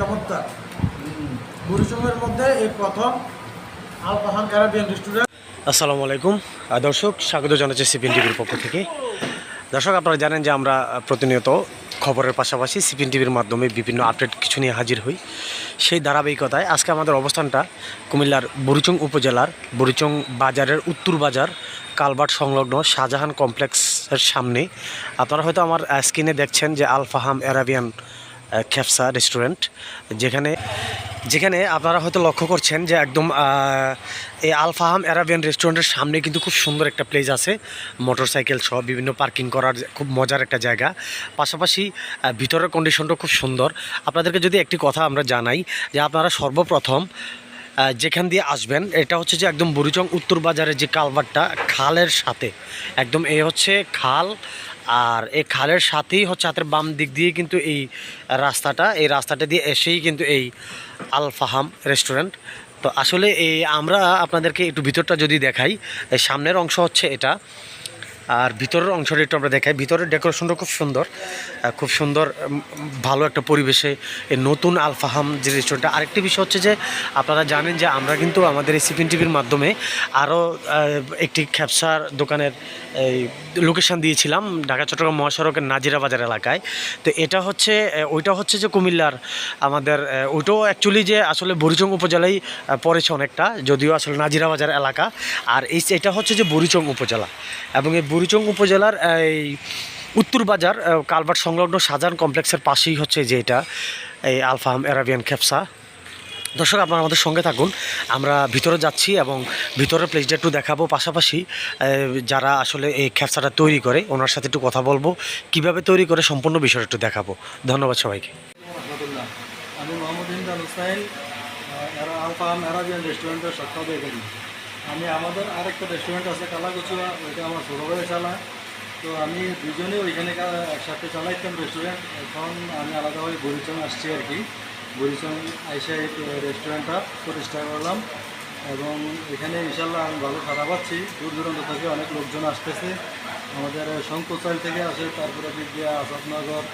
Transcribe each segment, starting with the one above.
চমৎকার। বুড়িচুমের মধ্যে এই প্রথম আল পাহান ক্যারাবিয়ান রেস্টুরেন্ট আসসালামু আলাইকুম। দর্শক, স্বাগত জানাচ্ছি সিপিএন টিভির পক্ষ থেকে। দর্শক, আপনারা জানেন যে আমরা প্রতিনিয়ত খবরের পাশাপাশি সিপিএন টিভির মাধ্যমে বিভিন্ন আপডেট কিছু নিয়ে হাজির হই। সেই ধারাবাহিকতায় আজকে আমাদের অবস্থানটা কুমিল্লার বুড়িচং উপজেলার বুড়িচং বাজারের উত্তর বাজার কালবাট সংলগ্ন শাহজাহান কমপ্লেক্সের সামনে। আপনারা হয়তো আমার স্ক্রিনে দেখছেন যে আলফাহাম অ্যারাবিয়ান খেফসা রেস্টুরেন্ট, যেখানে যেখানে আপনারা হয়তো লক্ষ্য করছেন যে একদম এই আলফাহাম অ্যারাবিয়ান রেস্টুরেন্টের সামনে কিন্তু খুব সুন্দর একটা প্লেস আছে। মোটরসাইকেল সহ বিভিন্ন পার্কিং করার খুব মজার একটা জায়গা। পাশাপাশি ভিতরের কন্ডিশনটা খুব সুন্দর। আপনাদেরকে যদি একটি কথা আমরা জানাই, যে আপনারা সর্বপ্রথম যেখান দিয়ে আসবেন, এটা হচ্ছে যে একদম বুড়িচং উত্তর বাজারের যে কালভারটা খালের সাথে। একদম এ হচ্ছে খাল আর এই খালের সাথেই হচ্ছে হাতের বাম দিক দিয়ে কিন্তু এই রাস্তাটা এই রাস্তাটা দিয়ে এসেই কিন্তু এই আলফাহাম রেস্টুরেন্ট। তো আসলে এই আমরা আপনাদেরকে একটু ভিতরটা যদি দেখাই সামনের অংশ হচ্ছে এটা, আর ভিতরের অংশটা একটু আমরা দেখাই। ভিতরের ডেকোরেশনটা খুব সুন্দর। খুব সুন্দর ভালো একটা পরিবেশে নতুন আলফাহাম যে রেস্টুরেন্টটা আরেকটি বিষয় হচ্ছে যে, আপনারা জানেন যে আমরা কিন্তু আমাদের এই সিপিন টিভির মাধ্যমে আরও একটি খ্যাপসার দোকানের, এই লোকেশন দিয়েছিলাম ঢাকা, চট্টগ্রাম মহাসড়কের নাজিরা বাজার এলাকায়। তো এটা হচ্ছে ওইটা হচ্ছে যে কুমিল্লার আমাদের ওইটাও অ্যাকচুয়ালি যে আসলে বরিচং উপজেলায় পড়েছে অনেকটা, যদিও আসলে নাজিরা বাজার এলাকা। আর এই, এটা হচ্ছে যে বরিচং উপজেলা। এবং এই বুড়িচং উপজেলার, এই উত্তর বাজার কালভার্ট সংলগ্ন সাজান কমপ্লেক্সের পাশেই হচ্ছে যে এটা, এই আলফাহাম অ্যারাবিয়ান খেপসা। দর্শক, আপনারা আমাদের সঙ্গে থাকুন। আমরা ভিতরে যাচ্ছি এবং ভিতরের প্লেসটা একটু দেখাবো। পাশাপাশি যারা আসলে এই খেপসাটা তৈরি করে, ওনার সাথে একটু কথা বলব। কীভাবে তৈরি করে সম্পূর্ণ বিষয়টা একটু দেখাবো। ধন্যবাদ সবাইকে। আমি আমাদের আরেকটা রেস্টুরেন্ট আছে, কালাকুচুয়া, ওইটা আমার ছোটো চালায় তো আমি দুজনে ওইখানে একসাথে চালাইতাম রেস্টুরেন্ট এখন আমি আলাদাভাবে বরিচং আসছি আর কি। বরিচং আইসা এই রেস্টুরেন্টটা প্রতিষ্ঠা করলাম। এবং এখানে ইনশাল্লাহ আমি ভালো সারা পাচ্ছি। দূর দূরান্ত থেকে অনেক লোকজন আসতেছে। আমাদের শঙ্করচাইল থেকে আসে, তারপরে দিক দিয়ে আসাদনগর,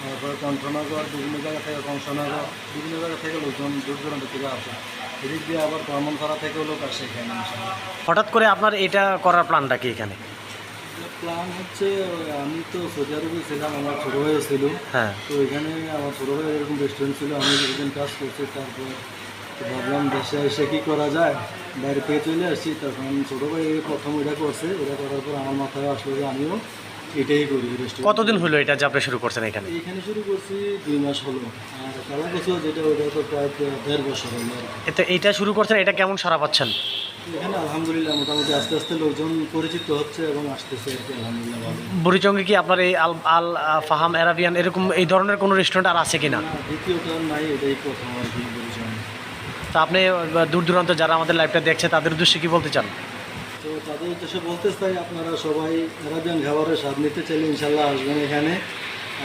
তারপরে কণ্ঠনগর বিভিন্ন জায়গা থেকে কংসনগর, বিভিন্ন জায়গা থেকে লোকজন দূর দূরান্ত থেকে আসে। এদিক দিয়ে আবার ব্রাহ্মণপাড়া থেকেও লোক আসে এখানে হঠাৎ করে আপনার এটা করার প্ল্যানটা কি এখানে? প্ল্যান হচ্ছে আমি তো সৌদি আরবে ছিলাম আমার ছোটো ভাই ছিল। হ্যাঁ। তো এখানে আমার ছোটো ভাই এরকম রেস্টুরেন্ট ছিল আমি এরকম কাজ করছি তারপর ভাবলাম দেশে এসে কী করা যায়? বাইরে পেয়ে চলে আসছি তখন ছোটো ভাই প্রথম এটা করছে এটা করার পর আমার মাথায় আসলো যে আমিও এটাই করি কতদিন হলো এটা যে আপনি শুরু করছেন এখানে? এখানে শুরু করছি দুই মাস হলো। আর কালা বছর যেটা ওটা তো প্রায় দেড় বছর হলো কি। শুরু করছেন এটা কেমন সারা পাচ্ছেন? এখানে আলহামদুলিল্লাহ মোটামুটি আস্তে আস্তে লোকজন পরিচিত হচ্ছে এবং আসতেছে আর কি আলহামদুলিল্লাহ বুড়িচঙ্গে কি আপনার এই আল আল ফাহাম অ্যারাবিয়ান এরকম এই ধরনের কোনো রেস্টুরেন্ট আর আছে কিনা? না, দ্বিতীয়টা নাই এটাই প্রথম আর কি তা আপনি দূর দূরান্ত যারা আমাদের লাইভটা দেখছে তাদের উদ্দেশ্যে কি বলতে চান? উদ্দেশ্যে বলতে চাই আপনারা সবাই আরাবিয়ান খাবারের স্বাদ নিতে চাইলে ইনশাল্লাহ আসবেন এখানে।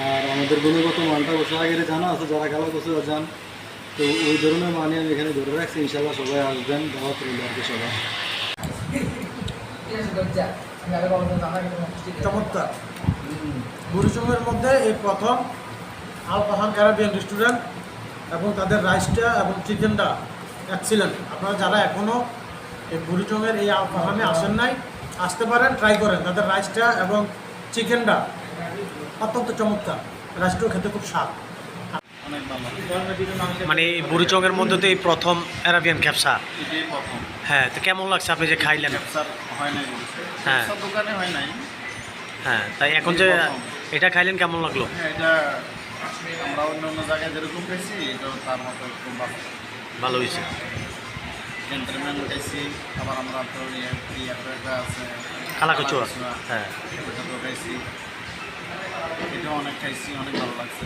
আর আমাদের গুণগত মানটা অবশ্য আগে জানা আছে যারা খেলা করছে যান তো ওই ধরনের মানে আমি এখানে ধরে রাখছি ইনশাল্লাহ সবাই আসবেন দাওয়াত রইল আর কি সবাই চমৎকার। বুড়িচুমের মধ্যে এই প্রথম আল পাহান অ্যারাবিয়ান রেস্টুরেন্ট এবং তাদের রাইসটা এবং চিকেনটা এক্সিলেন্ট আপনারা যারা এখনও এই বুড়িচুমের এই আল আসেন নাই আসতে পারেন ট্রাই করেন। তাদের রাইসটা এবং চিকেনটা অত্যন্ত চমৎকার। রাইসটাও খেতে খুব স্বাদ। মানে এই বুড়িচঙ্গের মধ্যে তো এই প্রথম অ্যারাবিয়ান ক্যাপসা হ্যাঁ তো কেমন লাগছে আপনি যে খাইলেন? হয় নাই হ্যাঁ। দোকানে হয় নাই। হ্যাঁ তাই এখন যে এটা খাইলেন কেমন লাগল? হ্যাঁ এটা আমরা অন্য অন্য জায়গায় যেরকম তার মতো ভালো হয়েছে। জেন্টেলম্যান খাইছি আবার আমরা তো একটা আছে কালাকচুয়া হ্যাঁ খাইছি এটাও অনেক খাইছি অনেক ভালো লাগছে